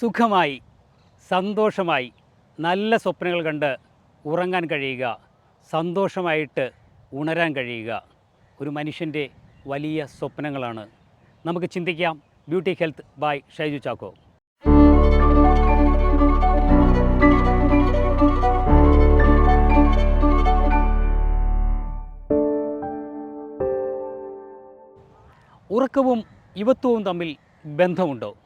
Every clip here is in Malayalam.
സുഖമായി സന്തോഷമായി നല്ല സ്വപ്നങ്ങൾ കണ്ട് ഉറങ്ങാൻ കഴിയുക സന്തോഷമായിട്ട് ഉണരാൻ കഴിയുക. ഒരു മനുഷ്യന്റെ വലിയ സ്വപ്നങ്ങളാണ്. നമുക്ക് ചിന്തിക്കാം. Beauty health by Shaiju Chacko. ഉറക്കവും യുവത്വവും തമ്മിൽ ബന്ധമുണ്ടോ?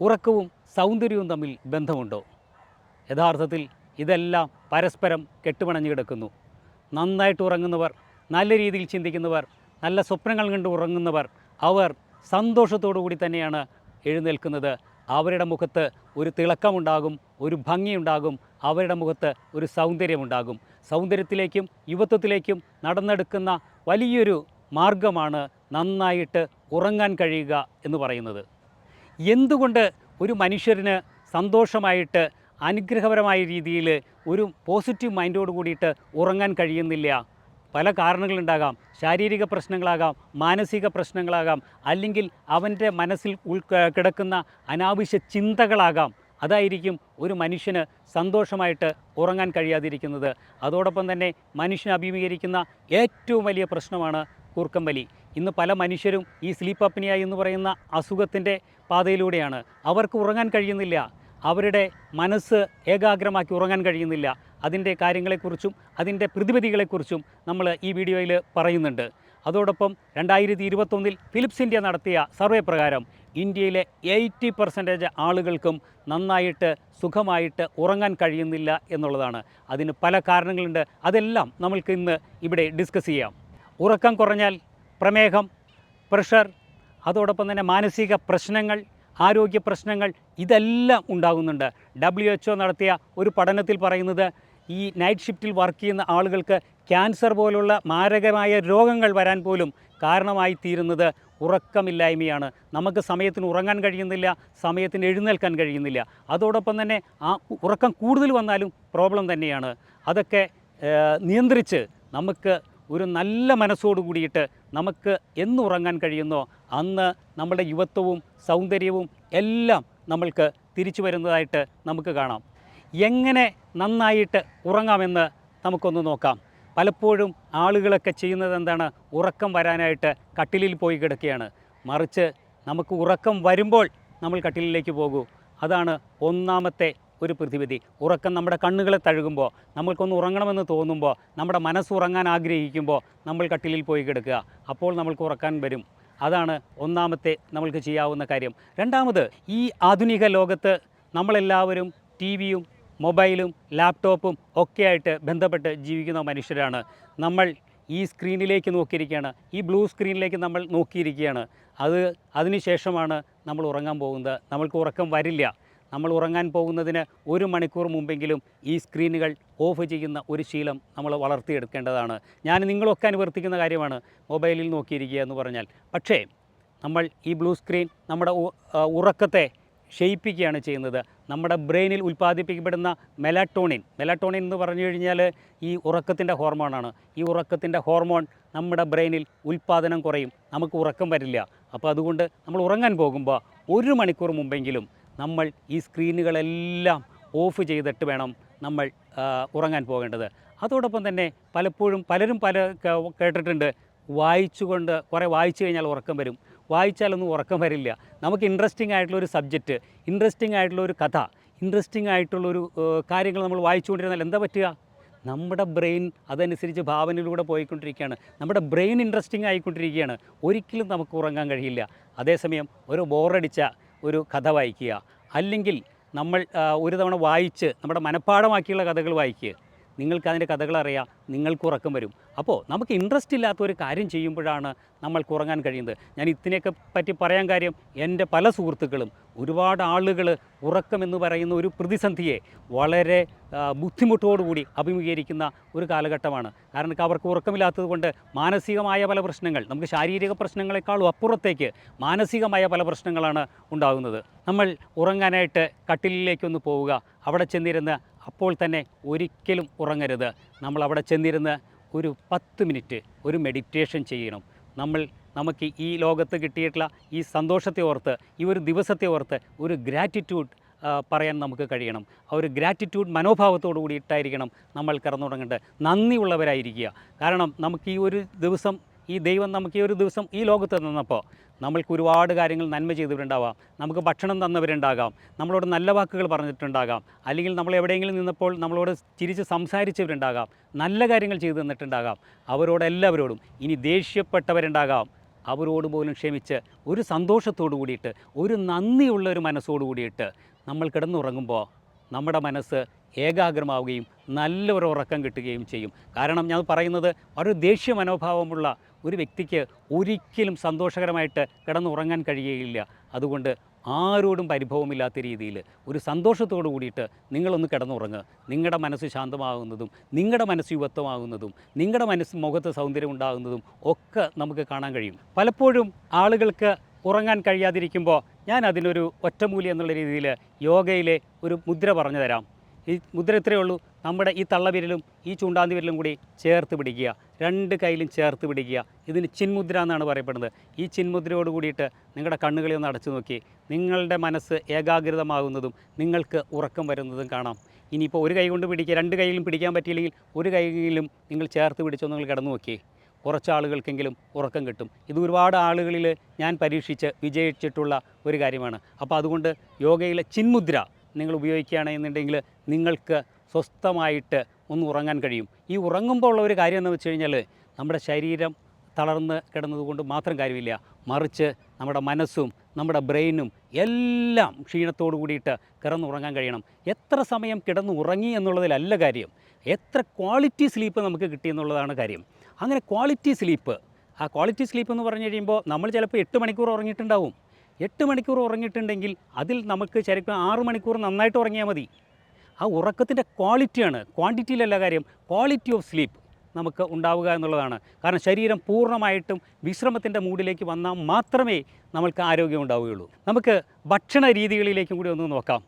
ഉറക്കവും സൗന്ദര്യവും തമ്മിൽ ബന്ധമുണ്ടോ? യഥാർത്ഥത്തിൽ ഇതെല്ലാം പരസ്പരം കെട്ടുപണഞ്ഞു കിടക്കുന്നു. നന്നായിട്ട് ഉറങ്ങുന്നവർ നല്ല രീതിയിൽ ചിന്തിക്കുന്നവർ നല്ല സ്വപ്നങ്ങൾ കണ്ട് ഉറങ്ങുന്നവർ അവർ സന്തോഷത്തോടു കൂടി തന്നെയാണ് എഴുന്നേൽക്കുന്നത്. അവരുടെ മുഖത്ത് ഒരു തിളക്കമുണ്ടാകും ഒരു ഭംഗിയുണ്ടാകും അവരുടെ മുഖത്ത് ഒരു സൗന്ദര്യമുണ്ടാകും. സൗന്ദര്യത്തിലേക്കും യുവത്വത്തിലേക്കും നടന്നെടുക്കുന്ന വലിയൊരു മാർഗമാണ് നന്നായിട്ട് ഉറങ്ങാൻ കഴിയുക എന്ന് പറയുന്നത്. എന്തുകൊണ്ട് ഒരു മനുഷ്യരിന് സന്തോഷമായിട്ട് അനുഗ്രഹപരമായ രീതിയിൽ ഒരു പോസിറ്റീവ് മൈൻഡോട് കൂടിയിട്ട് ഉറങ്ങാൻ കഴിയുന്നില്ല. പല കാരണങ്ങളുണ്ടാകാം. ശാരീരിക പ്രശ്നങ്ങളാകാം മാനസിക പ്രശ്നങ്ങളാകാം അല്ലെങ്കിൽ അവന്റെ മനസ്സിൽ ഉൾ കിടക്കുന്ന അനാവശ്യ ചിന്തകളാകാം. അതായിരിക്കും ഒരു മനുഷ്യന് സന്തോഷമായിട്ട് ഉറങ്ങാൻ കഴിയാതിരിക്കുന്നത്. അതോടൊപ്പം തന്നെ മനുഷ്യൻ അഭിമുഖീകരിക്കുന്ന ഏറ്റവും വലിയ പ്രശ്നമാണ് കൂർക്കം വലി ഇന്ന് പല മനുഷ്യരും ഈ സ്ലീപ്പ് അപ്നിയ എന്ന് പറയുന്ന അസുഖത്തിന്റെ പാതയിലൂടെയാണ്. അവർക്ക് ഉറങ്ങാൻ കഴിയുന്നില്ല. അവരുടെ മനസ്സ് ഏകാഗ്രമാക്കി ഉറങ്ങാൻ കഴിയുന്നില്ല. അതിന്റെ കാര്യങ്ങളെക്കുറിച്ചും അതിന്റെ പ്രതിവിധികളെക്കുറിച്ചും നമ്മൾ ഈ വീഡിയോയിൽ പറയുന്നുണ്ട്. അതോടൊപ്പം രണ്ടായിരത്തി ഇരുപത്തൊന്നിൽ ഫിലിപ്സ് ഇന്ത്യ നടത്തിയ സർവേ പ്രകാരം ഇന്ത്യയിലെ എയ്റ്റി പെർസെന്റേജ് ആളുകൾക്കും നന്നായിട്ട് സുഖമായിട്ട് ഉറങ്ങാൻ കഴിയുന്നില്ല എന്നുള്ളതാണ്. അതിന് പല കാരണങ്ങളുണ്ട്. അതെല്ലാം നമ്മൾക്ക് ഇന്ന് ഇവിടെ ഡിസ്കസ് ചെയ്യാം. ഉറക്കം കുറഞ്ഞാൽ പ്രമേഹം പ്രഷർ അതോടൊപ്പം തന്നെ മാനസിക പ്രശ്നങ്ങൾ ആരോഗ്യ പ്രശ്നങ്ങൾ ഇതെല്ലാം ഉണ്ടാകുന്നുണ്ട്. ഡബ്ല്യു എച്ച് നടത്തിയ ഒരു പഠനത്തിൽ പറയുന്നത് ഈ നൈറ്റ് ഷിഫ്റ്റിൽ വർക്ക് ചെയ്യുന്ന ആളുകൾക്ക് ക്യാൻസർ പോലുള്ള മാരകമായ രോഗങ്ങൾ വരാൻ പോലും കാരണമായി തീരുന്നത് ഉറക്കമില്ലായ്മയാണ്. നമുക്ക് സമയത്തിന് ഉറങ്ങാൻ കഴിയുന്നില്ല സമയത്തിന് എഴുന്നേൽക്കാൻ കഴിയുന്നില്ല. അതോടൊപ്പം തന്നെ ആ ഉറക്കം കൂടുതൽ വന്നാലും പ്രോബ്ലം തന്നെയാണ്. അതൊക്കെ നിയന്ത്രിച്ച് നമുക്ക് ഒരു നല്ല മനസ്സോട് കൂടിയിട്ട് നമുക്ക് എന്നുറങ്ങാൻ കഴിയുന്നോ? അന്ന് നമ്മുടെ യുവത്വവും സൗന്ദര്യവും എല്ലാം നമ്മൾക്ക് തിരിച്ചു വരുന്നതായിട്ട് നമുക്ക് കാണാം. എങ്ങനെ നന്നായിട്ട് ഉറങ്ങാമെന്ന് നമുക്കൊന്ന് നോക്കാം. പലപ്പോഴും ആളുകളൊക്കെ ചെയ്യുന്നത് എന്താണ്? ഉറക്കം വരാനായിട്ട് കട്ടിലിൽ പോയി കിടക്കുകയാണ്. മറിച്ച് നമുക്ക് ഉറക്കം വരുമ്പോൾ നമ്മൾ കട്ടിലിലേക്ക് പോകൂ. അതാണ് ഒന്നാമത്തെ ഒരു പ്രതിവിധി. ഉറക്കം നമ്മുടെ കണ്ണുകളെ തഴുകുമ്പോൾ നമ്മൾക്കൊന്ന് ഉറങ്ങണമെന്ന് തോന്നുമ്പോൾ നമ്മുടെ മനസ്സ് ഉറങ്ങാൻ ആഗ്രഹിക്കുമ്പോൾ നമ്മൾ കട്ടിലിൽ പോയി കിടക്കുക. അപ്പോൾ നമ്മൾക്ക് ഉറക്കാൻ വരും. അതാണ് ഒന്നാമത്തെ നമ്മൾക്ക് ചെയ്യാവുന്ന കാര്യം. രണ്ടാമത് ഈ ആധുനിക ലോകത്ത് നമ്മളെല്ലാവരും ടി വിയും മൊബൈലും ലാപ്ടോപ്പും ഒക്കെയായിട്ട് ബന്ധപ്പെട്ട് ജീവിക്കുന്ന മനുഷ്യരാണ്. നമ്മൾ ഈ സ്ക്രീനിലേക്ക് നോക്കിയിരിക്കുകയാണ്. ഈ ബ്ലൂ സ്ക്രീനിലേക്ക് നമ്മൾ നോക്കിയിരിക്കുകയാണ്. അത് അതിനുശേഷമാണ് നമ്മൾ ഉറങ്ങാൻ പോകുന്നത്. നമ്മൾക്ക് ഉറക്കം വരില്ല. നമ്മൾ ഉറങ്ങാൻ പോകുന്നതിന് ഒരു മണിക്കൂർ മുമ്പെങ്കിലും ഈ സ്ക്രീനുകൾ ഓഫ് ചെയ്യുന്ന ഒരു ശീലം നമ്മൾ വളർത്തിയെടുക്കേണ്ടതാണ്. ഞാൻ നിങ്ങളൊക്കെ അനുവർത്തിക്കുന്ന കാര്യമാണ് മൊബൈലിൽ നോക്കിയിരിക്കുക എന്ന് പറഞ്ഞാൽ. പക്ഷേ നമ്മൾ ഈ ബ്ലൂ സ്ക്രീൻ നമ്മുടെ ഉറക്കത്തെ ക്ഷയിപ്പിക്കുകയാണ് ചെയ്യുന്നത്. നമ്മുടെ ബ്രെയിനിൽ ഉൽപ്പാദിപ്പിക്കപ്പെടുന്ന മെലാറ്റോണിൻ മെലാറ്റോണിൻ എന്ന് പറഞ്ഞു കഴിഞ്ഞാൽ ഈ ഉറക്കത്തിന്റെ ഹോർമോണാണ്. ഈ ഉറക്കത്തിന്റെ ഹോർമോൺ നമ്മുടെ ബ്രെയിനിൽ ഉൽപ്പാദനം കുറയും. നമുക്ക് ഉറക്കം വരില്ല. അപ്പോൾ അതുകൊണ്ട് നമ്മൾ ഉറങ്ങാൻ പോകുമ്പോൾ ഒരു മണിക്കൂർ മുമ്പെങ്കിലും നമ്മൾ ഈ സ്ക്രീനുകളെല്ലാം ഓഫ് ചെയ്തിട്ട് വേണം നമ്മൾ ഉറങ്ങാൻ പോകേണ്ടത്. അതോടൊപ്പം തന്നെ പലപ്പോഴും പലരും പല കേട്ടിട്ടുണ്ട് വായിച്ചുകൊണ്ട് കുറേ വായിച്ചു കഴിഞ്ഞാൽ ഉറക്കം വരും. വായിച്ചാലൊന്നും ഉറക്കം വരില്ല. നമുക്ക് ഇൻട്രസ്റ്റിംഗ് ആയിട്ടുള്ള ഒരു സബ്ജക്റ്റ് ഇൻട്രസ്റ്റിംഗ് ആയിട്ടുള്ള ഒരു കഥ ഇൻട്രസ്റ്റിംഗ് ആയിട്ടുള്ളൊരു കാര്യങ്ങൾ നമ്മൾ വായിച്ചുകൊണ്ടിരുന്നാൽ എന്താ പറ്റുക? നമ്മുടെ ബ്രെയിൻ അതനുസരിച്ച് ഭാവനയിലൂടെ പോയിക്കൊണ്ടിരിക്കുകയാണ്. നമ്മുടെ ബ്രെയിൻ ഇൻട്രസ്റ്റിംഗ് ആയിക്കൊണ്ടിരിക്കുകയാണ്. ഒരിക്കലും നമുക്ക് ഉറങ്ങാൻ കഴിയില്ല. അതേസമയം ഒരു ബോറടിച്ച ഒരു കഥ വായിക്കുക. അല്ലെങ്കിൽ നമ്മൾ ഒരു തവണ വായിച്ച് നമ്മുടെ മനഃപ്പാടമാക്കിയുള്ള കഥകൾ വായിക്കുക. നിങ്ങൾക്ക് അതിന്റെ കഥകൾ അറിയാം നിങ്ങൾക്ക് ഉറക്കം വരും. അപ്പോൾ നമുക്ക് ഇൻട്രസ്റ്റ് ഇല്ലാത്ത ഒരു കാര്യം ചെയ്യുമ്പോഴാണ് നമ്മൾക്ക് ഉറങ്ങാൻ കഴിയുന്നത്. ഞാൻ ഇതിനെയൊക്കെ പറ്റി പറയാൻ കാര്യം എന്റെ പല സുഹൃത്തുക്കളും ഒരുപാട് ആളുകൾ ഉറക്കം എന്ന് പറയുന്ന ഒരു പ്രതിസന്ധിയെ വളരെ ബുദ്ധിമുട്ടോടുകൂടി അഭിമുഖീകരിക്കുന്ന ഒരു കാലഘട്ടമാണ്. കാരണം അവർക്ക് ഉറക്കമില്ലാത്തത് കൊണ്ട് മാനസികമായ പല പ്രശ്നങ്ങൾ നമുക്ക് ശാരീരിക പ്രശ്നങ്ങളെക്കാളും അപ്പുറത്തേക്ക് മാനസികമായ പല പ്രശ്നങ്ങളാണ് ഉണ്ടാകുന്നത്. നമ്മൾ ഉറങ്ങാനായിട്ട് കട്ടിലിലേക്കൊന്ന് പോവുക അവിടെ ചെന്നിരുന്ന് അപ്പോൾ തന്നെ ഒരിക്കലും ഉറങ്ങരുത്. നമ്മൾ അവിടെ ചെന്നിരുന്ന് ഒരു പത്ത് മിനിറ്റ് ഒരു മെഡിറ്റേഷൻ ചെയ്യണം. നമ്മൾ നമുക്ക് ഈ ലോകത്ത് കിട്ടിയിട്ടുള്ള ഈ സന്തോഷത്തെ ഓർത്ത് ഈ ഒരു ദിവസത്തെ ഓർത്ത് ഒരു ഗ്രാറ്റിറ്റ്യൂഡ് പറയാൻ നമുക്ക് കഴിയണം. ആ ഒരു ഗ്രാറ്റിറ്റ്യൂഡ് മനോഭാവത്തോടു കൂടിയിട്ടായിരിക്കണം നമ്മൾ കിടന്നുറങ്ങേണ്ടത്. നന്ദിയുള്ളവരായിരിക്കുക. കാരണം നമുക്ക് ഈ ഒരു ദിവസം ഈ ദൈവം നമുക്ക് ഈ ഒരു ദിവസം ഈ ലോകത്ത് തന്നപ്പോൾ നമ്മൾക്ക് ഒരുപാട് കാര്യങ്ങൾ നന്മ ചെയ്തവരുണ്ടാവാം. നമുക്ക് ഭക്ഷണം തന്നവരുണ്ടാകാം. നമ്മളോട് നല്ല വാക്കുകൾ പറഞ്ഞിട്ടുണ്ടാകാം. അല്ലെങ്കിൽ നമ്മൾ എവിടെയെങ്കിലും നിന്നപ്പോൾ നമ്മളോട് ചിരിച്ച് സംസാരിച്ചവരുണ്ടാകാം. നല്ല കാര്യങ്ങൾ ചെയ്തു തന്നിട്ടുണ്ടാകാം. അവരോടെല്ലാവരോടും ഇനി ദേഷ്യപ്പെട്ടവരുണ്ടാകാം. അവരോട് പോലും ക്ഷമിച്ച് ഒരു സന്തോഷത്തോടു കൂടിയിട്ട് ഒരു നന്ദിയുള്ള ഒരു മനസ്സോടു കൂടിയിട്ട് നമ്മൾ കിടന്നുറങ്ങുമ്പോൾ നമ്മുടെ മനസ്സ് ഏകാഗ്രമാവുകയും നല്ലൊരു ഉറക്കം കിട്ടുകയും ചെയ്യും. കാരണം ഞാൻ പറയുന്നത് ഒരു ദേഷ്യ മനോഭാവമുള്ള ഒരു വ്യക്തിക്ക് ഒരിക്കലും സന്തോഷകരമായിട്ട് കിടന്നുറങ്ങാൻ കഴിയുകയില്ല. അതുകൊണ്ട് ആരോടും പരിഭവമില്ലാത്ത രീതിയിൽ ഒരു സന്തോഷത്തോടു കൂടിയിട്ട് നിങ്ങളൊന്ന് കിടന്നുറങ്ങുക നിങ്ങളുടെ മനസ്സ് ശാന്തമാകുന്നതും നിങ്ങളുടെ മനസ്സ് യുവത്വമാകുന്നതും നിങ്ങളുടെ മനസ്സ് മുഖത്ത് സൗന്ദര്യം ഉണ്ടാകുന്നതും ഒക്കെ നമുക്ക് കാണാൻ കഴിയും. പലപ്പോഴും ആളുകൾക്ക് ഉറങ്ങാൻ കഴിയാതിരിക്കുമ്പോൾ ഞാൻ അതിനൊരു ഒറ്റമൂലി എന്നുള്ള രീതിയിൽ യോഗയിലെ ഒരു മുദ്ര പറഞ്ഞു തരാം. ഈ മുദ്ര ഇത്രയേ ഉള്ളൂ. നമ്മുടെ ഈ തള്ളവിരലും ഈ ചൂണ്ടാന്തി വിരലും കൂടി ചേർത്ത് പിടിക്കുക. രണ്ട് കൈയിലും ചേർത്ത് പിടിക്കുക. ഇതിന് ചിന്മുദ്ര എന്നാണ് പറയപ്പെടുന്നത്. ഈ ചിന്മുദ്രയോട് കൂടിയിട്ട് നിങ്ങളുടെ കണ്ണുകളെ ഒന്ന് അടച്ചു നോക്കി. നിങ്ങളുടെ മനസ്സ് ഏകാഗ്രതമാകുന്നതും നിങ്ങൾക്ക് ഉറക്കം വരുന്നതും കാണാം. ഇനിയിപ്പോൾ ഒരു കൈ കൊണ്ട് പിടിക്കുക രണ്ട് കൈയിലും പിടിക്കാൻ പറ്റിയില്ലെങ്കിൽ ഒരു കൈയിലും നിങ്ങൾ ചേർത്ത് പിടിച്ചോ നിങ്ങൾ കിടന്നു നോക്കി. കുറച്ച് ആളുകൾക്കെങ്കിലും ഉറക്കം കിട്ടും. ഇത് ഒരുപാട് ആളുകളിൽ ഞാൻ പരീക്ഷിച്ച് വിജയിച്ചിട്ടുള്ള ഒരു കാര്യമാണ്. അപ്പോൾ അതുകൊണ്ട് യോഗയിലെ ചിന്മുദ്ര നിങ്ങൾ ഉപയോഗിക്കുകയാണെന്നുണ്ടെങ്കിൽ നിങ്ങൾക്ക് സ്വസ്ഥമായിട്ട് ഒന്ന് ഉറങ്ങാൻ കഴിയും. ഈ ഉറങ്ങുമ്പോൾ ഉള്ള ഒരു കാര്യം എന്ന് വെച്ച് കഴിഞ്ഞാൽ നമ്മുടെ ശരീരം തളർന്ന് കിടന്നതുകൊണ്ട് മാത്രം കാര്യമില്ല. മറിച്ച് നമ്മുടെ മനസ്സും നമ്മുടെ ബ്രെയിനും എല്ലാം ക്ഷീണത്തോടു കൂടിയിട്ട് കിടന്നുറങ്ങാൻ കഴിയണം. എത്ര സമയം കിടന്നുറങ്ങി എന്നുള്ളതിലല്ല കാര്യം. എത്ര ക്വാളിറ്റി സ്ലീപ്പ് നമുക്ക് കിട്ടി എന്നുള്ളതാണ് കാര്യം. അങ്ങനെ ക്വാളിറ്റി സ്ലീപ്പ് ആ ക്വാളിറ്റി സ്ലീപ്പ് എന്ന് പറഞ്ഞു കഴിയുമ്പോൾ നമ്മൾ ചിലപ്പോൾ എട്ട് മണിക്കൂർ ഉറങ്ങിയിട്ടുണ്ടാവും. എട്ട് മണിക്കൂർ ഉറങ്ങിയിട്ടുണ്ടെങ്കിൽ അതിൽ നമുക്ക് ശരിക്കും ആറ് മണിക്കൂർ നന്നായിട്ട് ഉറങ്ങിയാൽ മതി. ആ ഉറക്കത്തിന്റെ ക്വാളിറ്റിയാണ് ക്വാണ്ടിറ്റിയിലല്ല കാര്യം ക്വാളിറ്റി ഓഫ് സ്ലീപ്പ് നമുക്ക് ഉണ്ടാവുക എന്നുള്ളതാണ്. കാരണം ശരീരം പൂർണമായിട്ടും വിശ്രമത്തിന്റെ മൂഡിലേക്ക് വന്നാൽ മാത്രമേ നമ്മൾക്ക് ആരോഗ്യം ഉണ്ടാവുകയുള്ളൂ. നമുക്ക് ഭക്ഷണ രീതികളിലേക്കും കൂടി ഒന്ന് നോക്കാം.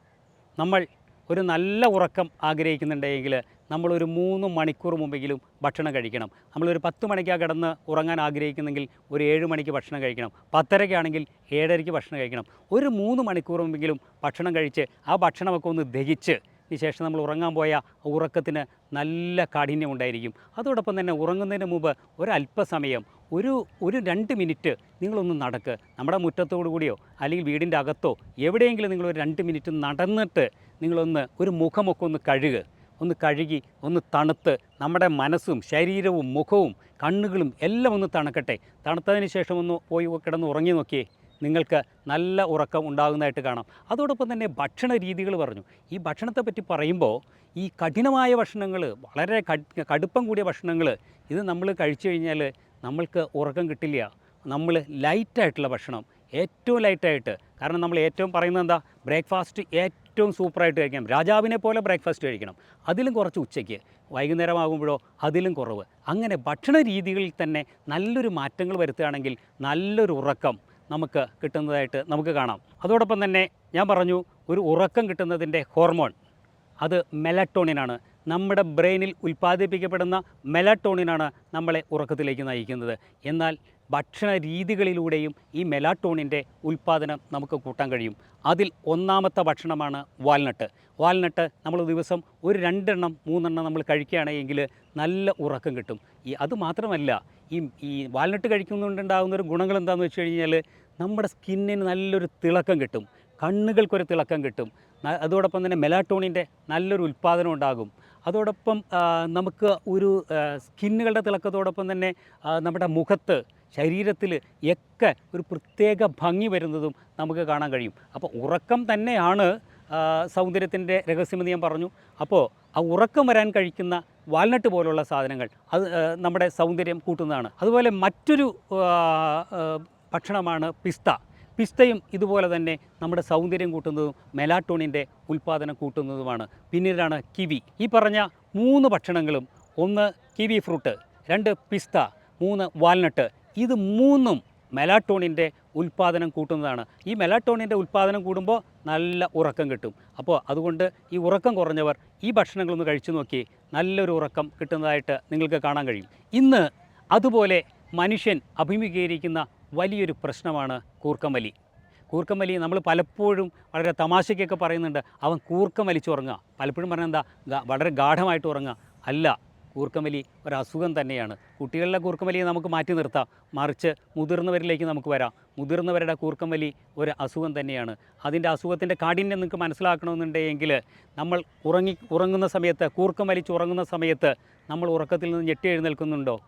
നമ്മൾ ഒരു നല്ല ഉറക്കം ആഗ്രഹിക്കുന്നുണ്ടെങ്കിൽ നമ്മളൊരു മൂന്ന് മണിക്കൂർ മുമ്പെങ്കിലും ഭക്ഷണം കഴിക്കണം. നമ്മളൊരു പത്ത് മണിക്കാണ് കിടന്ന് ഉറങ്ങാൻ ആഗ്രഹിക്കുന്നെങ്കിൽ ഒരു ഏഴ് മണിക്ക് ഭക്ഷണം കഴിക്കണം. പത്തരയ്ക്കാണെങ്കിൽ ഏഴരയ്ക്ക് ഭക്ഷണം കഴിക്കണം. ഒരു മൂന്ന് മണിക്കൂർ മുമ്പെങ്കിലും ഭക്ഷണം കഴിച്ച് ആ ഭക്ഷണമൊക്കെ ഒന്ന് ദഹിച്ച് ശേഷം നമ്മൾ ഉറങ്ങാൻ പോയ ഉറക്കത്തിന് നല്ല കാഠിന്യം ഉണ്ടായിരിക്കും. അതോടൊപ്പം തന്നെ ഉറങ്ങുന്നതിന് മുമ്പ് ഒരല്പസമയം ഒരു ഒരു രണ്ട് മിനിറ്റ് നിങ്ങളൊന്ന് നടക്ക്. നമ്മുടെ മുറ്റത്തോടു കൂടിയോ അല്ലെങ്കിൽ വീടിന്റെ അകത്തോ എവിടെയെങ്കിലും നിങ്ങൾ ഒരു രണ്ട് മിനിറ്റ് നടന്നിട്ട് നിങ്ങളൊന്ന് ഒരു മുഖമൊക്കെ ഒന്ന് കഴുകുക ഒന്ന് കഴുകി ഒന്ന് തണുത്ത്. നമ്മുടെ മനസ്സും ശരീരവും മുഖവും കണ്ണുകളും എല്ലാം ഒന്ന് തണുക്കട്ടെ. തണുത്തതിന് ശേഷം ഒന്ന് പോയി കിടന്ന് ഉറങ്ങി നോക്കിയേ. നിങ്ങൾക്ക് നല്ല ഉറക്കം ഉണ്ടാകുന്നതായിട്ട് കാണാം. അതോടൊപ്പം തന്നെ ഭക്ഷണ രീതികൾ പറഞ്ഞു. ഈ ഭക്ഷണത്തെ പറ്റി പറയുമ്പോൾ ഈ കഠിനമായ ഭക്ഷണങ്ങൾ വളരെ കട്- കടുപ്പം കൂടിയ ഭക്ഷണങ്ങൾ ഇത് നമ്മൾ കഴിച്ചു കഴിഞ്ഞാൽ നമ്മൾക്ക് ഉറക്കം കിട്ടില്ല. നമ്മൾ ലൈറ്റായിട്ടുള്ള ഭക്ഷണം. ഏറ്റവും ലൈറ്റായിട്ട്. കാരണം നമ്മൾ ഏറ്റവും പറയുന്നത് എന്താ? ബ്രേക്ക്ഫാസ്റ്റ് ഏറ്റവും സൂപ്പറായിട്ട് കഴിക്കാം രാജാവിനെ പോലെ ബ്രേക്ക്ഫാസ്റ്റ് കഴിക്കണം. അതിലും കുറച്ച് ഉച്ചയ്ക്ക്. വൈകുന്നേരമാകുമ്പോഴോ അതിലും കുറവ്. അങ്ങനെ ഭക്ഷണ രീതികളിൽ തന്നെ നല്ലൊരു മാറ്റങ്ങൾ വരുത്തുകയാണെങ്കിൽ നല്ലൊരു ഉറക്കം നമുക്ക് കിട്ടുന്നതായിട്ട് നമുക്ക് കാണാം. അതോടൊപ്പം തന്നെ ഞാൻ പറഞ്ഞു ഒരു ഉറക്കം കിട്ടുന്നതിന്റെ ഹോർമോൺ അത് മെലട്ടോണിനാണ്. നമ്മുടെ ബ്രെയിനിൽ ഉൽപ്പാദിപ്പിക്കപ്പെടുന്ന മെലട്ടോണിനാണ് നമ്മളെ ഉറക്കത്തിലേക്ക് നയിക്കുന്നത്. എന്നാൽ ഭക്ഷണ രീതികളിലൂടെയും ഈ മെലാട്ടോണിന്റെ ഉൽപ്പാദനം നമുക്ക് കൂട്ടാൻ കഴിയും. അതിൽ ഒന്നാമത്തെ ഭക്ഷണമാണ് വാൽനട്ട്. വാൽനട്ട് നമ്മൾ ദിവസം ഒരു രണ്ടെണ്ണം മൂന്നെണ്ണം നമ്മൾ കഴിക്കുകയാണെങ്കിൽ നല്ല ഉറക്കം കിട്ടും. ഈ അതുമാത്രമല്ല ഈ ഈ വാൽനട്ട് കഴിക്കുന്നതുകൊണ്ടുണ്ടാകുന്ന ഒരു ഗുണങ്ങൾ എന്താണെന്ന് വെച്ച് കഴിഞ്ഞാൽ നമ്മുടെ സ്കിന്നിന് നല്ലൊരു തിളക്കം കിട്ടും. കണ്ണുകൾക്കൊരു തിളക്കം കിട്ടും. അതോടൊപ്പം തന്നെ മെലാട്ടോണിന്റെ നല്ലൊരു ഉൽപ്പാദനം ഉണ്ടാകും. അതോടൊപ്പം നമുക്ക് ഒരു സ്കിന്നുകളുടെ തിളക്കത്തോടൊപ്പം തന്നെ നമ്മുടെ മുഖത്ത് ശരീരത്തിൽ ഒക്കെ ഒരു പ്രത്യേക ഭംഗി വരുന്നതും നമുക്ക് കാണാൻ കഴിയും. അപ്പോൾ ഉറക്കം തന്നെയാണ് സൗന്ദര്യത്തിന്റെ രഹസ്യമെന്ന് ഞാൻ പറഞ്ഞു. അപ്പോൾ ആ ഉറക്കം വരാൻ കഴിക്കുന്ന വാൽനട്ട് പോലുള്ള സാധനങ്ങൾ അത് നമ്മുടെ സൗന്ദര്യം കൂട്ടുന്നതാണ്. അതുപോലെ മറ്റൊരു ഭക്ഷണമാണ് പിസ്ത. പിസ്തയും ഇതുപോലെ തന്നെ നമ്മുടെ സൗന്ദര്യം കൂട്ടുന്നതും മെലാട്ടോണിന്റെ ഉൽപ്പാദനം കൂട്ടുന്നതുമാണ്. പിന്നീടാണ് കിവി. ഈ പറഞ്ഞ മൂന്ന് ഭക്ഷണങ്ങളും ഒന്ന് കിവി ഫ്രൂട്ട് രണ്ട് പിസ്ത മൂന്ന് വാൽനട്ട്. ഇത് മൂന്നും മെലാട്ടോണിന്റെ ഉൽപ്പാദനം കൂട്ടുന്നതാണ്. ഈ മെലാട്ടോണിന്റെ ഉൽപ്പാദനം കൂടുമ്പോൾ നല്ല ഉറക്കം കിട്ടും. അപ്പോൾ അതുകൊണ്ട് ഈ ഉറക്കം കുറഞ്ഞവർ ഈ ഭക്ഷണങ്ങളൊന്ന് കഴിച്ചു നോക്കി നല്ലൊരു ഉറക്കം കിട്ടുന്നതായിട്ട് നിങ്ങൾക്ക് കാണാൻ കഴിയും. ഇന്ന് അതുപോലെ മനുഷ്യൻ അഭിമുഖീകരിക്കുന്ന വലിയൊരു പ്രശ്നമാണ് കൂർക്കമലി. കൂർക്കമലി നമ്മൾ പലപ്പോഴും വളരെ തമാശയ്ക്കൊക്കെ പറയുന്നുണ്ട് അവൻ കൂർക്കം വലിച്ചുറങ്ങുക പലപ്പോഴും പറഞ്ഞാൽ എന്താ വളരെ ഗാഠമായിട്ട് ഉറങ്ങുക. അല്ല കൂർക്കമലി ഒരു അസുഖം തന്നെയാണ്. കുട്ടികളിലെ കൂർക്കമലിയെ നമുക്ക് മാറ്റി നിർത്താം. മറിച്ച് മുതിർന്നവരിലേക്ക് നമുക്ക് വരാം. മുതിർന്നവരുടെ കൂർക്കമലി ഒരു അസുഖം തന്നെയാണ്. അതിന്റെ അസുഖത്തിന്റെ കാഠിന്യം നിങ്ങൾക്ക് മനസ്സിലാക്കണമെന്നുണ്ടെങ്കിൽ നമ്മൾ ഉറങ്ങി ഉറങ്ങുന്ന സമയത്ത് കൂർക്കം വലിച്ച് ഉറങ്ങുന്ന സമയത്ത് നമ്മൾ ഉറക്കത്തിൽ നിന്ന് ഞെട്ടി എഴുന്നേൽക്കുന്നുണ്ടോ?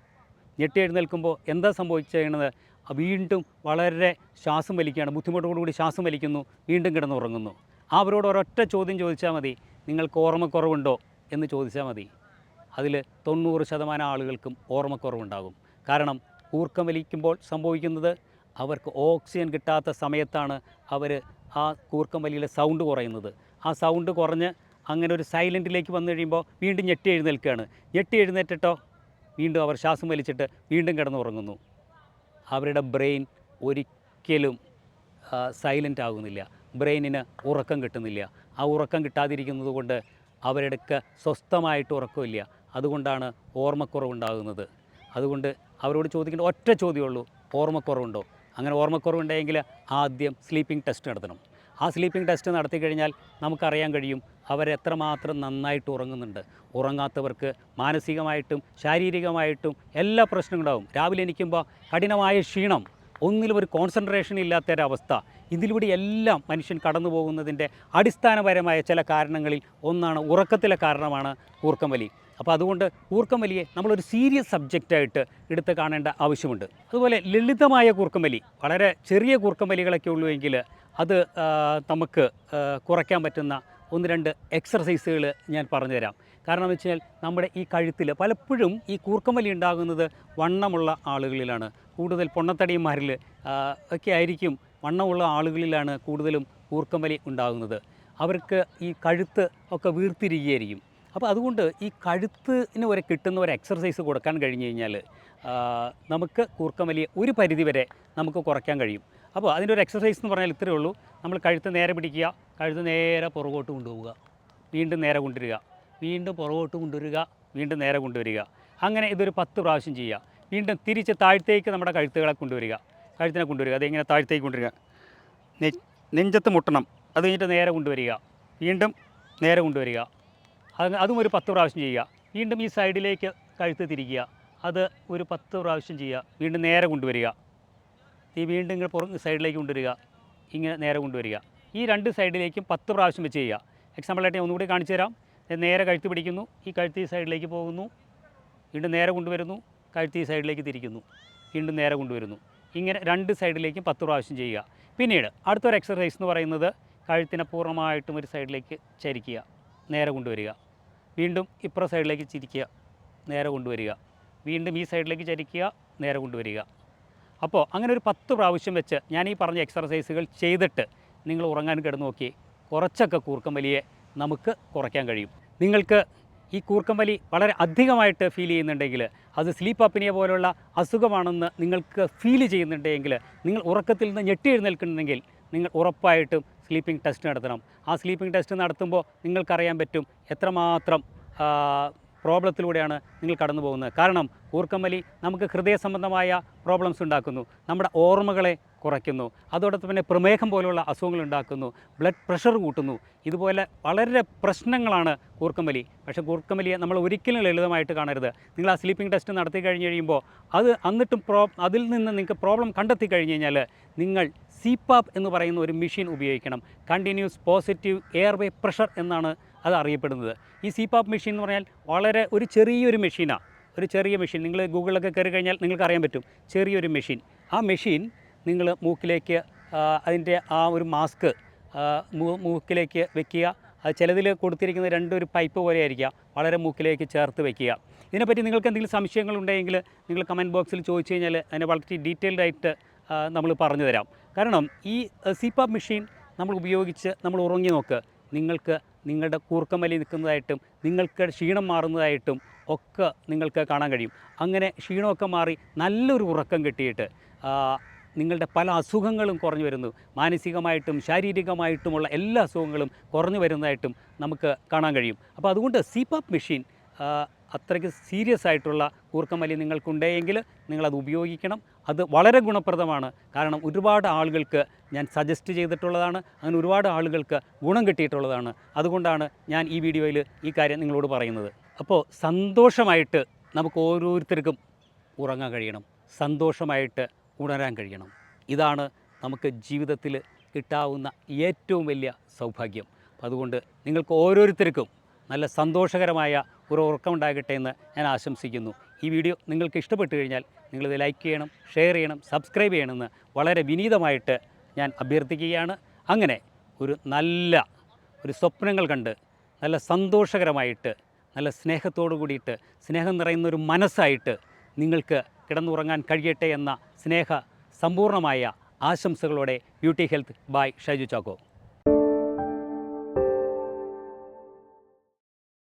ഞെട്ടി എഴുന്നേൽക്കുമ്പോൾ എന്താ സംഭവിച്ചത് വീണ്ടും വളരെ ശ്വാസം വലിക്കുകയാണ്. ബുദ്ധിമുട്ടോടുകൂടി ശ്വാസം വലിക്കുന്നു. വീണ്ടും കിടന്നുറങ്ങുന്നു. അവരോട് ഒരൊറ്റ ചോദ്യം ചോദിച്ചാൽ മതി. നിങ്ങൾക്ക് ഓർമ്മക്കുറവുണ്ടോ എന്ന് ചോദിച്ചാൽ മതി. അതിൽ തൊണ്ണൂറ് ശതമാനം ആളുകൾക്കും ഓർമ്മക്കുറവുണ്ടാകും. കാരണം കൂർക്കം വലിക്കുമ്പോൾ സംഭവിക്കുന്നത് അവർക്ക് ഓക്സിജൻ കിട്ടാത്ത സമയത്താണ് അവർ ആ കൂർക്കം വലിയിലെ സൗണ്ട് കുറയുന്നത്. ആ സൗണ്ട് കുറഞ്ഞ് അങ്ങനെ ഒരു സൈലന്റിലേക്ക് വന്നു കഴിയുമ്പോൾ വീണ്ടും ഞെട്ടി എഴുന്നേൽക്കുകയാണ്. ഞെട്ടി എഴുന്നേറ്റിട്ടോ? വീണ്ടും അവർ ശ്വാസം വലിച്ചിട്ട് വീണ്ടും കിടന്നുറങ്ങുന്നു. അവരുടെ ബ്രെയിൻ ഒരിക്കലും സൈലന്റ് ആകുന്നില്ല. ബ്രെയിനിന് ഉറക്കം കിട്ടുന്നില്ല. ആ ഉറക്കം കിട്ടാതിരിക്കുന്നത് കൊണ്ട് അവരുടെ സ്വസ്ഥമായിട്ട് ഉറക്കമില്ല. അതുകൊണ്ടാണ് ഓർമ്മക്കുറവുണ്ടാകുന്നത്. അതുകൊണ്ട് അവരോട് ചോദിക്കേണ്ട ഒറ്റ ചോദ്യമുള്ളൂ ഓർമ്മക്കുറവുണ്ടോ? അങ്ങനെ ഓർമ്മക്കുറവുണ്ടെങ്കിൽ ആദ്യം സ്ലീപ്പിംഗ് ടെസ്റ്റ് നടത്തണം. ആ സ്ലീപ്പിംഗ് ടെസ്റ്റ് നടത്തി കഴിഞ്ഞാൽ നമുക്കറിയാൻ കഴിയും അവരെത്രമാത്രം നന്നായിട്ട് ഉറങ്ങുന്നുണ്ട്. ഉറങ്ങാത്തവർക്ക് മാനസികമായിട്ടും ശാരീരികമായിട്ടും എല്ലാ പ്രശ്നങ്ങളുണ്ടാവും. രാവിലെ എണീക്കുമ്പോൾ കഠിനമായ ക്ഷീണം ഒന്നിലും ഒരു കോൺസെൻട്രേഷൻ ഇല്ലാത്തൊരവസ്ഥ ഇതിലൂടെ എല്ലാം മനുഷ്യൻ കടന്നു പോകുന്നതിന്റെ അടിസ്ഥാനപരമായ ചില കാരണങ്ങളിൽ ഒന്നാണ് ഉറക്കത്തിലെ കാരണമാണ് കൂർക്കംവലി അപ്പോൾ അതുകൊണ്ട് കൂർക്കംവലിയെ നമ്മളൊരു സീരിയസ് സബ്ജക്റ്റായിട്ട് എടുത്ത് കാണേണ്ട ആവശ്യമുണ്ട്. അതുപോലെ ലളിതമായ കൂർക്കമലി വളരെ ചെറിയ കൂർക്കംവലികളൊക്കെ ഉള്ളൂ എങ്കിൽ അത് നമുക്ക് കുറയ്ക്കാൻ പറ്റുന്ന ഒന്ന് രണ്ട് എക്സർസൈസുകൾ ഞാൻ പറഞ്ഞുതരാം. കാരണം എന്ന് വെച്ചാൽ നമ്മുടെ ഈ കഴുത്തിൽ പലപ്പോഴും ഈ കൂർക്കമലി ഉണ്ടാകുന്നത് വണ്ണമുള്ള ആളുകളിലാണ്. കൂടുതൽ പൊണ്ണത്തടിയന്മാരിൽ ഒക്കെ ആയിരിക്കും വണ്ണമുള്ള ആളുകളിലാണ് കൂടുതലും കൂർക്കമലി ഉണ്ടാകുന്നത്. അവർക്ക് ഈ കഴുത്ത് ഒക്കെ വീർത്തിരിക്കുകയായിരിക്കും. അപ്പോൾ അതുകൊണ്ട് ഈ കഴുത്തിന് വരെ കിട്ടുന്ന ഒരു എക്സർസൈസ് കൊടുക്കാൻ കഴിഞ്ഞു കഴിഞ്ഞാൽ നമുക്ക് കൂർക്കമലിയെ ഒരു പരിധി വരെ നമുക്ക് കുറയ്ക്കാൻ കഴിയും. അപ്പോൾ അതിന്റെ ഒരു എക്സസൈസ് എന്ന് പറഞ്ഞാൽ ഇത്രയേ ഉള്ളൂ. നമ്മൾ കഴുത്ത് നേരെ പിടിക്കുക കഴുത്ത് നേരെ പുറകോട്ട് കൊണ്ടുപോവുക. വീണ്ടും നേരെ കൊണ്ടുവരിക. വീണ്ടും പുറകോട്ട് കൊണ്ടുവരിക വീണ്ടും നേരെ കൊണ്ടുവരിക. അങ്ങനെ ഇതൊരു പത്ത് പ്രാവശ്യം ചെയ്യുക. വീണ്ടും തിരിച്ച് താഴ്ത്തേക്ക് നമ്മുടെ കഴുത്തുകളെ കൊണ്ടുവരിക. കഴുത്തിനെ കൊണ്ടുവരിക. അതിങ്ങനെ താഴ്ത്തേക്ക് കൊണ്ടുവരിക. നെഞ്ചത്ത് മുട്ടണം. അത് കഴിഞ്ഞിട്ട് നേരെ കൊണ്ടുവരിക. വീണ്ടും നേരെ കൊണ്ടുവരിക. അത് അതും ഒരു പത്ത് പ്രാവശ്യം ചെയ്യുക. വീണ്ടും ഈ സൈഡിലേക്ക് കഴുത്ത് തിരിക്കുക. അത് ഒരു പത്ത് പ്രാവശ്യം ചെയ്യുക. വീണ്ടും നേരെ കൊണ്ടുവരിക. ഈ വീണ്ടും ഇങ്ങനെ പുറം സൈഡിലേക്ക് കൊണ്ടുവരിക. ഇങ്ങനെ നേരെ കൊണ്ടുവരിക. ഈ രണ്ട് സൈഡിലേക്കും പത്ത് പ്രാവശ്യം വെച്ച് ചെയ്യുക. എക്സാമ്പിളായിട്ട് ഞാൻ ഒന്നുകൂടി കാണിച്ചു തരാം. നേരെ കഴുത്ത് പിടിക്കുന്നു. ഈ കഴുത്ത് ഈ സൈഡിലേക്ക് പോകുന്നു. വീണ്ടും നേരെ കൊണ്ടുവരുന്നു. കഴുത്ത് ഈ സൈഡിലേക്ക് തിരിക്കുന്നു. വീണ്ടും നേരെ കൊണ്ടുവരുന്നു. ഇങ്ങനെ രണ്ട് സൈഡിലേക്കും പത്ത് പ്രാവശ്യം ചെയ്യുക. പിന്നീട് അടുത്തൊരു എക്സസൈസ് എന്ന് പറയുന്നത് കഴുത്തിനെ പൂർണമായിട്ടും ഒരു സൈഡിലേക്ക് ചരിക്കുക. നേരെ കൊണ്ടുവരിക. വീണ്ടും ഇപ്പുറ സൈഡിലേക്ക് ചിരിക്കുക നേരെ കൊണ്ടുവരിക. വീണ്ടും ഈ സൈഡിലേക്ക് ചരിക്കുക നേരെ കൊണ്ടുവരിക. അപ്പോൾ അങ്ങനെ ഒരു പത്ത് പ്രാവശ്യം വെച്ച് ഞാൻ ഈ പറഞ്ഞ എക്സർസൈസുകൾ ചെയ്തിട്ട് നിങ്ങൾ ഉറങ്ങാൻ കിടന്നു നോക്കി കുറച്ചൊക്കെ കൂർക്കം വലിയെ നമുക്ക് കുറയ്ക്കാൻ കഴിയും. നിങ്ങൾക്ക് ഈ കൂർക്കം വലി വളരെ അധികമായിട്ട് ഫീൽ ചെയ്യുന്നുണ്ടെങ്കിൽ അത് സ്ലീപ്പ് അപ്പിനിയ പോലുള്ള അസുഖമാണെന്ന് നിങ്ങൾക്ക് ഫീൽ ചെയ്യുന്നുണ്ടെങ്കിൽ നിങ്ങൾ ഉറക്കത്തിൽ നിന്ന് ഞെട്ടി എഴുന്നേൽക്കുന്നുണ്ടെങ്കിൽ നിങ്ങൾ ഉറപ്പായിട്ടും സ്ലീപ്പിംഗ് ടെസ്റ്റ് നടത്തണം. ആ സ്ലീപ്പിംഗ് ടെസ്റ്റ് നടത്തുമ്പോൾ നിങ്ങൾക്കറിയാൻ പറ്റും എത്രമാത്രം പ്രോബ്ലത്തിലൂടെയാണ് നിങ്ങൾ കടന്നു പോകുന്നത് കാരണം കൂർക്കമ്മലി നമുക്ക് ഹൃദയ സംബന്ധമായ പ്രോബ്ലംസ് ഉണ്ടാക്കുന്നു. നമ്മുടെ ഓർമ്മകളെ കുറയ്ക്കുന്നു. അതോടൊപ്പം തന്നെ പ്രമേഹം പോലുള്ള അസുഖങ്ങൾ ഉണ്ടാക്കുന്നു. ബ്ലഡ് പ്രഷർ കൂട്ടുന്നു. ഇതുപോലെ വളരെ പ്രശ്നങ്ങളാണ് കൂർക്കമ്പലി പക്ഷേ കൂർക്കമ്പലിയെ നമ്മൾ ഒരിക്കലും ലളിതമായിട്ട് കാണരുത്. നിങ്ങൾ ആ സ്ലീപ്പിംഗ് ടെസ്റ്റ് നടത്തി കഴിഞ്ഞ് കഴിയുമ്പോൾ അത് എന്നിട്ടും പ്രോ അതിൽ നിന്ന് നിങ്ങൾക്ക് പ്രോബ്ലം കണ്ടെത്തി കഴിഞ്ഞ് കഴിഞ്ഞാൽ നിങ്ങൾ സിപാപ്പ് എന്ന് പറയുന്ന ഒരു മെഷീൻ ഉപയോഗിക്കണം. കണ്ടിന്യൂസ് പോസിറ്റീവ് എയർവേ പ്രഷർ എന്നാണ് അത് അറിയപ്പെടുന്നത്. ഈ സിപാപ്പ് മെഷീൻ എന്ന് പറഞ്ഞാൽ വളരെ ഒരു ചെറിയൊരു മെഷീനാണ് ഒരു ചെറിയ മെഷീൻ നിങ്ങൾ ഗൂഗിളിലൊക്കെ കയറി കഴിഞ്ഞാൽ നിങ്ങൾക്ക് അറിയാൻ പറ്റും. ചെറിയൊരു മെഷീൻ ആ മെഷീൻ നിങ്ങൾ മൂക്കിലേക്ക് അതിന്റെ ആ ഒരു മാസ്ക് മൂക്കിലേക്ക് വെക്കുക. അത് ചിലതിൽ കൊടുത്തിരിക്കുന്ന രണ്ടൊരു പൈപ്പ് പോലെ ആയിരിക്കാം വളരെ മൂക്കിലേക്ക് ചേർത്ത് വെക്കുക. ഇതിനെപ്പറ്റി നിങ്ങൾക്ക് എന്തെങ്കിലും സംശയങ്ങളുണ്ടെങ്കിൽ നിങ്ങൾ കമന്റ് ബോക്സിൽ ചോദിച്ചു കഴിഞ്ഞാൽ അതിനെ വളരെ ഡീറ്റെയിൽഡ് ആയിട്ട് നമ്മൾ പറഞ്ഞു തരാം. കാരണം ഈ സിപാപ്പ് മെഷീൻ നമ്മൾ ഉപയോഗിച്ച് നമ്മൾ ഉറങ്ങി നോക്ക്. നിങ്ങൾക്ക് നിങ്ങളുടെ കൂർക്കമലി നിൽക്കുന്നതായിട്ടും നിങ്ങൾക്ക് ക്ഷീണം മാറുന്നതായിട്ടും ഒക്കെ നിങ്ങൾക്ക് കാണാൻ കഴിയും. അങ്ങനെ ക്ഷീണമൊക്കെ മാറി നല്ലൊരു ഉറക്കം കിട്ടിയിട്ട് നിങ്ങളുടെ പല അസുഖങ്ങളും കുറഞ്ഞു വരുന്നു. മാനസികമായിട്ടും ശാരീരികമായിട്ടുമുള്ള എല്ലാ അസുഖങ്ങളും കുറഞ്ഞു വരുന്നതായിട്ടും നമുക്ക് കാണാൻ കഴിയും. അപ്പോൾ അതുകൊണ്ട് സിപാപ്പ് മെഷീൻ അത്രയ്ക്ക് സീരിയസ് ആയിട്ടുള്ള കൂർക്കമല്ലി നിങ്ങൾക്കുണ്ടെങ്കിൽ നിങ്ങളത് ഉപയോഗിക്കണം. അത് വളരെ ഗുണപ്രദമാണ്. കാരണം ഒരുപാട് ആളുകൾക്ക് ഞാൻ സജസ്റ്റ് ചെയ്തിട്ടുള്ളതാണ്. അങ്ങനെ ഒരുപാട് ആളുകൾക്ക് ഗുണം കിട്ടിയിട്ടുള്ളതാണ്. അതുകൊണ്ടാണ് ഞാൻ ഈ വീഡിയോയിൽ ഈ കാര്യം നിങ്ങളോട് പറയുന്നത്. അപ്പോൾ സന്തോഷമായിട്ട് നമുക്ക് ഓരോരുത്തർക്കും ഉറങ്ങാൻ കഴിയണം. സന്തോഷമായിട്ട് ഉണരാൻ കഴിയണം. ഇതാണ് നമുക്ക് ജീവിതത്തിൽ കിട്ടാവുന്ന ഏറ്റവും വലിയ സൗഭാഗ്യം. അതുകൊണ്ട് നിങ്ങൾക്ക് ഓരോരുത്തർക്കും നല്ല സന്തോഷകരമായ ഒരു ഉറക്കമുണ്ടാകട്ടെ എന്ന് ഞാൻ ആശംസിക്കുന്നു. ഈ വീഡിയോ നിങ്ങൾക്ക് ഇഷ്ടപ്പെട്ടു കഴിഞ്ഞാൽ നിങ്ങളിത് ലൈക്ക് ചെയ്യണം ഷെയർ ചെയ്യണം സബ്സ്ക്രൈബ് ചെയ്യണമെന്ന് വളരെ വിനീതമായിട്ട് ഞാൻ അഭ്യർത്ഥിക്കുകയാണ്. അങ്ങനെ ഒരു നല്ല ഒരു സ്വപ്നങ്ങൾ കണ്ട് നല്ല സന്തോഷകരമായിട്ട് നല്ല സ്നേഹത്തോടു കൂടിയിട്ട് സ്നേഹം നിറയുന്ന ഒരു മനസ്സായിട്ട് നിങ്ങൾക്ക് കിടന്നുറങ്ങാൻ കഴിയട്ടെ എന്ന സ്നേഹ സമ്പൂർണമായ ആശംസകളോടെ beauty health by Shaiju Chacko.